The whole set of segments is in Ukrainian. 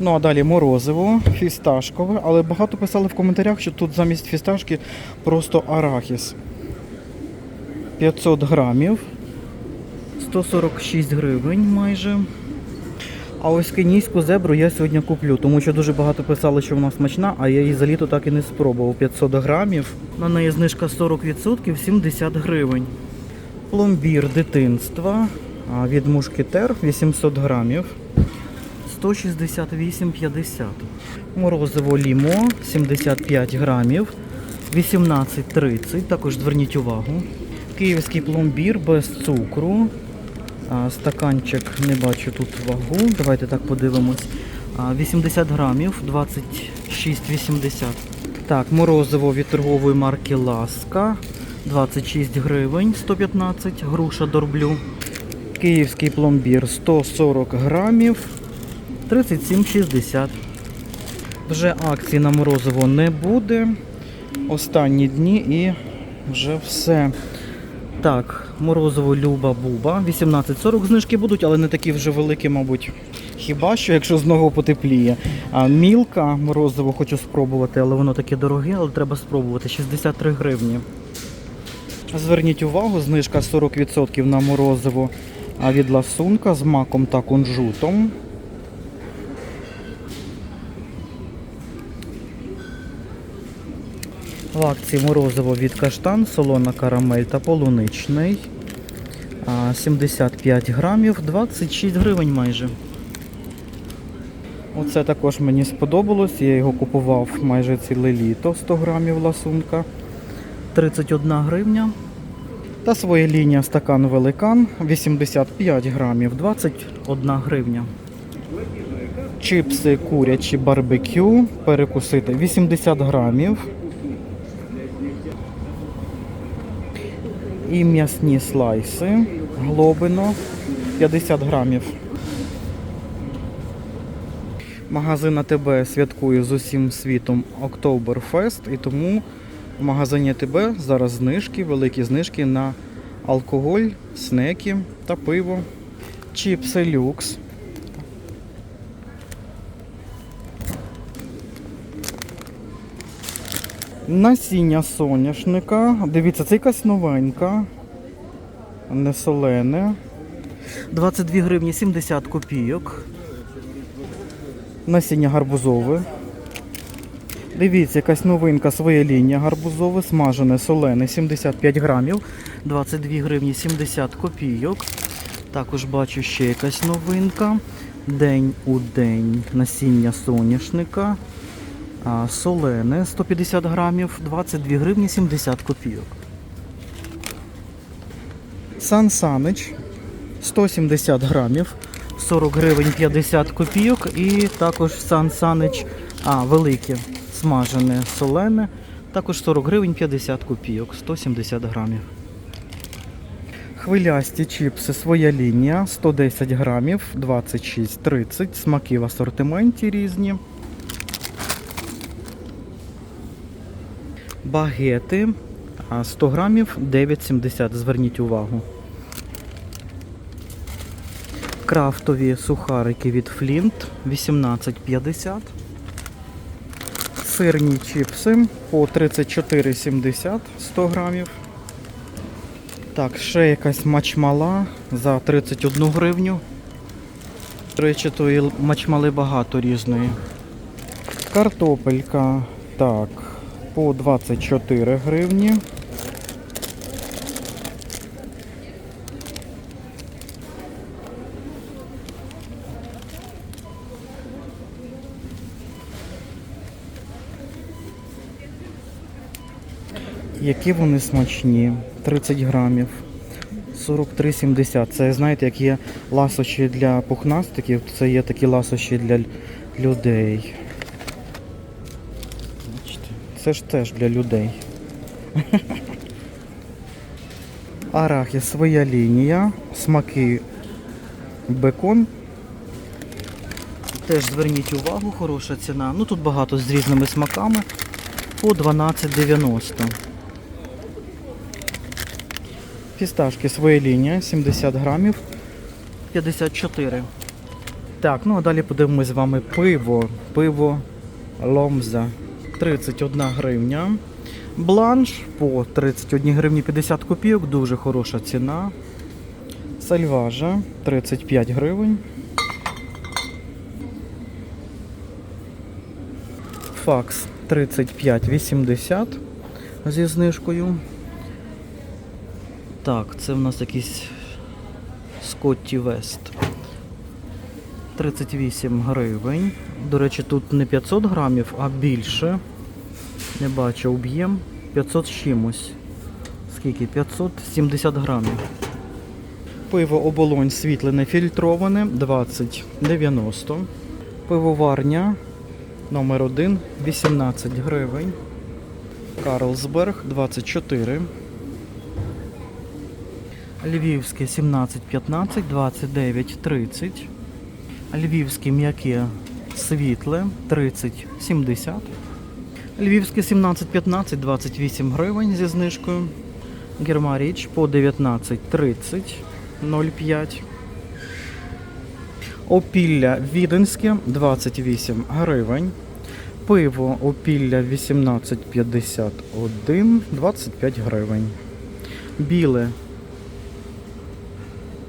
Ну а далі морозиво, фісташкове, але багато писали в коментарях, що тут замість фісташки просто арахіс. 500 грамів. 146 гривень майже. А ось кенійську зебру я сьогодні куплю, тому що дуже багато писали, що вона смачна, а я її за літо так і не спробував. 500 грамів. На неї знижка 40%, 70 гривень. Пломбір дитинства від мушкетер 800 грамів. 168,50. Морозиво лімо 75 грамів. 18,30. Також зверніть увагу. Київський пломбір без цукру. Стаканчик не бачу тут вагу. Давайте так подивимось. А, 80 грамів, 26,80. Так, морозиво від торгової марки Ласка. 26 гривень, 115, груша дорблю. Київський пломбір 140 грамів, 37,60. Вже акції на морозиво не буде. Останні дні і вже все. Так, морозиво Люба Буба. 18,40 знижки будуть, але не такі вже великі, мабуть. Хіба що, якщо знову потепліє. А мілка морозиво хочу спробувати, але воно таке дороге, але треба спробувати. 63 гривні. Зверніть увагу, знижка 40% на морозиво від ласунка з маком та кунжутом. В акції морозиво від каштан, солона карамель та полуничний. 75 грамів, 26 гривень майже. Оце також мені сподобалось. Я його купував майже ціле літо, 100 грамів ласунка. 31 гривня. Та своя лінія стакан великан 85 грамів, 21 гривня. Чипси курячі барбекю перекусити 80 грамів. І м'ясні слайси глобино 50 грамів. Магазин АТБ святкує з усім світом Октоберфест і тому в магазині АТБ зараз знижки, великі знижки на алкоголь, снеки та пиво. Чіпси люкс. Насіння соняшника. Дивіться, це якась новенька. Не солене. 22 гривні 70 копійок. Насіння гарбузове. Дивіться, якась новинка, своя лінія гарбузове, смажене, солене, 75 грамів, 22 гривні 70 копійок. Також бачу ще якась новинка. День у день насіння соняшника. Солене 150 грамів, 22 гривні 70 копійок. Сан Санич 170 грамів, 40 гривень 50 копійок. І також Сан Санич, а, велике, смажене солене, також 40 гривень 50 копійок, 170 грамів. Хвилясті чіпси своя лінія 110 грамів, 26-30, смаки в асортименті різні. Багети 100 грамів 9,70. Зверніть увагу. Крафтові сухарики від Flint 18,50. Сирні чіпси по 34,70 100 грамів. Так, ще якась мачмала за 31 гривню. До речі, тої мачмали багато різної. Картопелька, так, по 24 гривні. Які вони смачні. 30 грамів. 43,70. Це знаєте, як є ласощі для пухнастиків, це є такі ласощі для людей. Це ж теж для людей. Арахіс своя лінія, смаки бекон. Теж зверніть увагу, хороша ціна. Ну тут багато з різними смаками. По 12,90. Фісташки своя лінія, 70 грамів, 54. Так, ну а далі подивимось з вами пиво. Пиво Ломза 31 гривня. Бланш по 31 гривні 50 копійок, дуже хороша ціна. Сальважа 35 гривень. Факс 35,80 зі знижкою. Так, це в нас якийсь Скотті Вест. 38 гривень. До речі, тут не 500 грамів, а більше. Не бачу об'єм. 500 з чимось. Скільки? 570 грамів. Пиво оболонь світле нефільтроване 20,90. Пивоварня номер 1 18 гривень. Карлсберг 24. Львівське 17,15, 29,30. Львівське м'яке світле 30,70. Львівське 17,15, 28 гривень зі знижкою. Гермаріч по 19,30, 0,5. Опілля Віденське 28 гривень. Пиво опілля 18,51, 25 гривень. Біле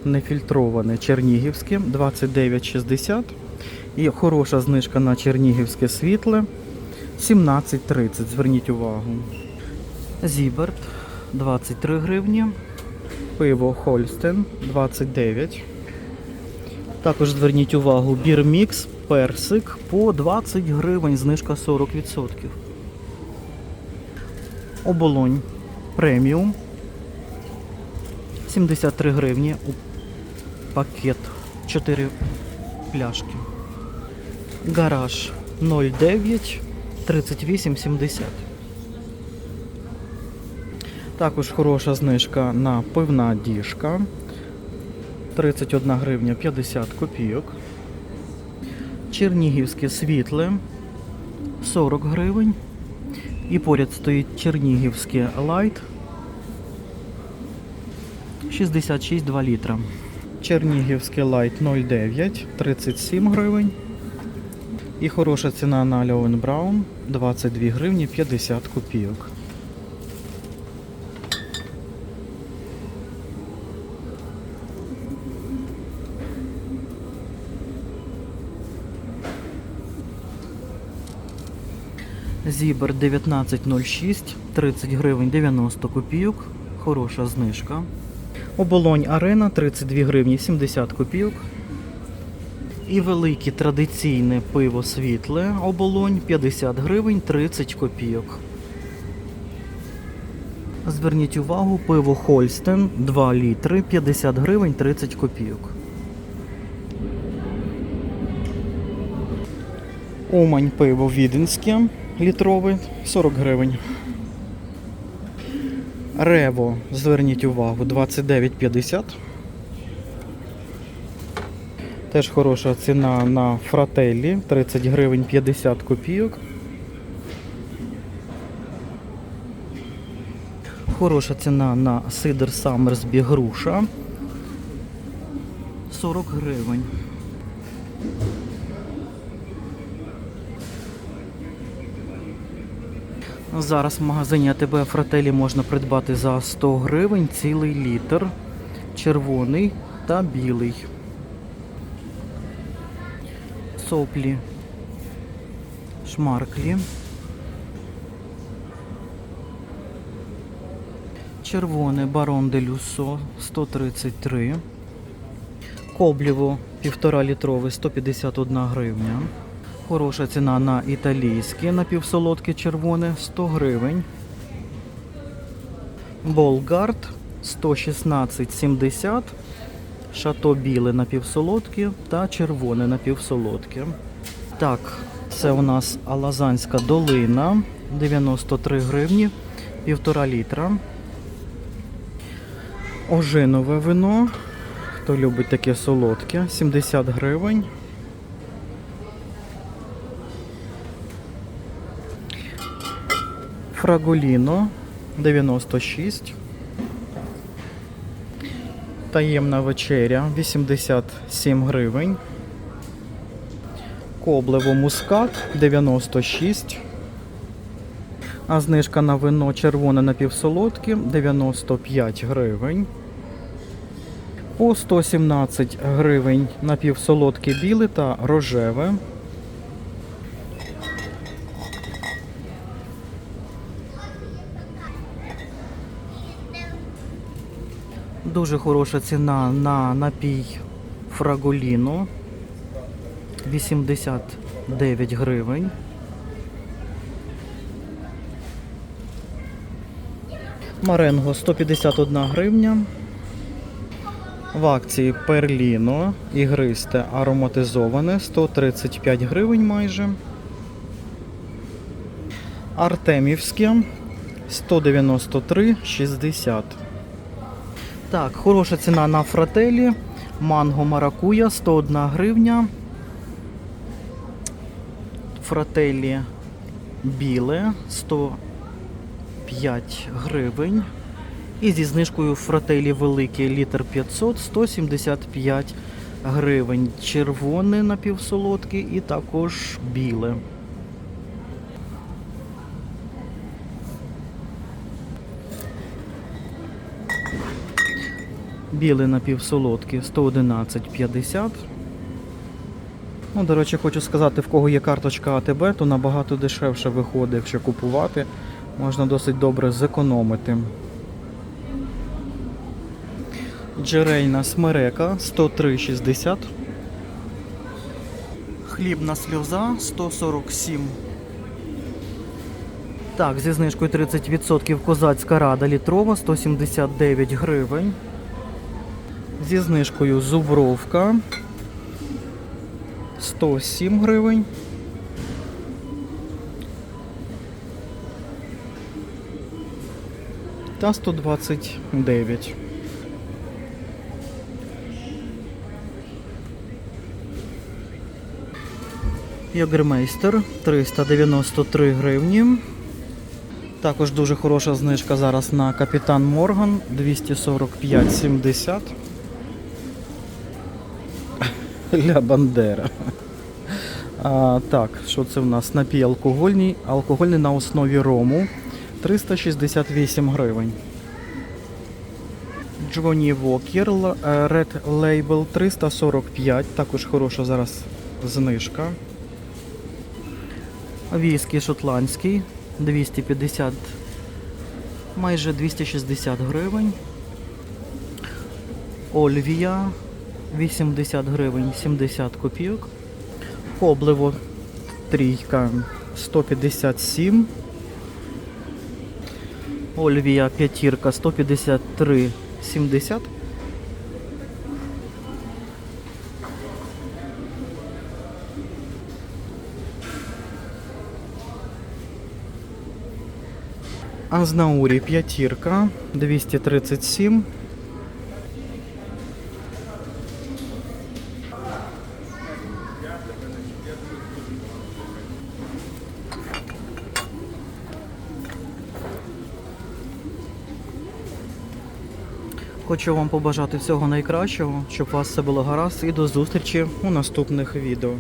нефільтроване чернігівське 29,60. І хороша знижка на чернігівське світле 17,30. Зверніть увагу. Зіберт 23 гривні. Пиво Хольстен 29. Також зверніть увагу, бірмікс, персик по 20 гривень, знижка 40%. Оболонь преміум 73 гривні пакет 4 пляшки. Гараж 09 38,70. Також хороша знижка на пивна діжка. 31 гривня 50 копійок. Чернігівське світле 40 гривень. І поряд стоїть Чернігівське лайт 66,2 літра. Чернігівське лайт 09 37 гривень. І хороша ціна на Льовен Браун 22 гривні 50 копійок. Зібер 1906, 30 гривень 90 копійок. Хороша знижка. Оболонь Арена 32 гривні 70 копійок. І велике традиційне пиво світле оболонь 50 гривень 30 копійок. Зверніть увагу, пиво Хольстен 2 літри 50 гривень 30 копійок. Умань пиво віденське літрове 40 гривень. Рево, зверніть увагу, 29,50. Теж хороша ціна на фрателі 30 гривень 50 копійок. Хороша ціна на сидр Саммерсбі груша 40 гривень. Зараз в магазині АТБ Фрателі можна придбати за 100 гривень цілий літр. Червоний та білий. Соплі. Шмарклі. Червоне барон де Люсо 133. Кобліво 1,5 літрове 151 гривня. Хороша ціна на італійське напівсолодке червоне 100 гривень. Болгард 116,70. Шато біле напівсолодке та червоне напівсолодке. Так, це у нас Алазанська долина 93 гривні, 1,5 літра. Ожинове вино. Хто любить таке солодке, 70 гривень. Фраголіно 96. Таємна вечеря 87 гривень. Коблево мускат 96. А знижка на вино червоне напівсолодке 95 гривень. По 117 гривень напівсолодке біле та рожеве. Дуже хороша ціна на напій Фраголіно 89 гривень. Маренго 151 гривня. В акції Перліно ігристе ароматизоване 135 гривень майже. Артемівське 193,60. Так, хороша ціна на фрателі. Манго маракуя 101 гривня. Фрателі біле 105 гривень. І зі знижкою фрателі великі літр 500 175 гривень. Червоне напівсолодке і також біле. Біле напівсолодке 111,50. Ну, до речі, хочу сказати, в кого є карточка АТБ, то набагато дешевше виходить, якщо купувати. Можна досить добре зекономити. Джерейна смерека 103,60. Хлібна сльоза 147. Так, зі знижкою 30% козацька рада літрова 179 гривень. Зі знижкою зубровка 107 гривень. Та 129. Йогермейстер 393 гривні. Також дуже хороша знижка зараз на Капітан Морган 245,70. Ля Бандера. А, так, що це в нас? Напій алкогольний. Алкогольний на основі рому 368 гривень. Джоні Вокер е, Red Label 345. Також хороша зараз знижка. Віскі шотландський 250, майже 260 гривень. Ольвія 80 гривень 70 копійок. Кобливо трійка 157. Ольвія п'ятірка 153,70. Азнаурі п'ятірка 237. Хочу вам побажати всього найкращого, щоб у вас все було гаразд і до зустрічі у наступних відео.